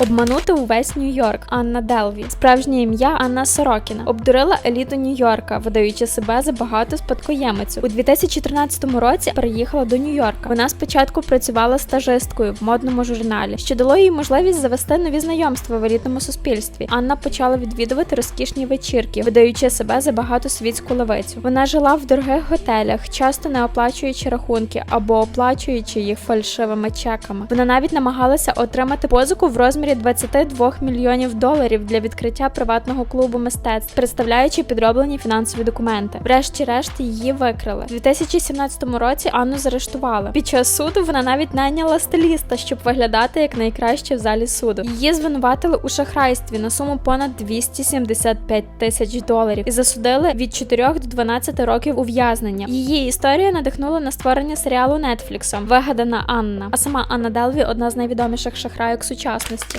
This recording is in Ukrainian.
Обманути увесь Нью-Йорк Анна Делві. Справжнє ім'я Анна Сорокіна. Обдурила еліту Нью-Йорка, видаючи себе за багату спадкоємицю. У 2014 році переїхала до Нью-Йорка. Вона спочатку працювала стажисткою в модному журналі, що дало їй можливість завести нові знайомства в елітному суспільстві. Анна почала відвідувати розкішні вечірки, видаючи себе за багату світську левицю. Вона жила в дорогих готелях, часто не оплачуючи рахунки або оплачуючи їх фальшивими чеками. Вона навіть намагалася отримати позику в розмірі 22 мільйонів доларів для відкриття приватного клубу мистецтв, представляючи підроблені фінансові документи. Врешті-решт її викрили. У 2017 році Анну заарештували. Під час суду вона навіть найняла стиліста, щоб виглядати як найкраще в залі суду. Її звинуватили у шахрайстві на суму понад 275 тисяч доларів і засудили від 4 до 12 років ув'язнення. Її історія надихнула на створення серіалу Нетфліксом Вигадана Анна. А сама Анна Делві одна з найвідоміших шахрайок сучасності.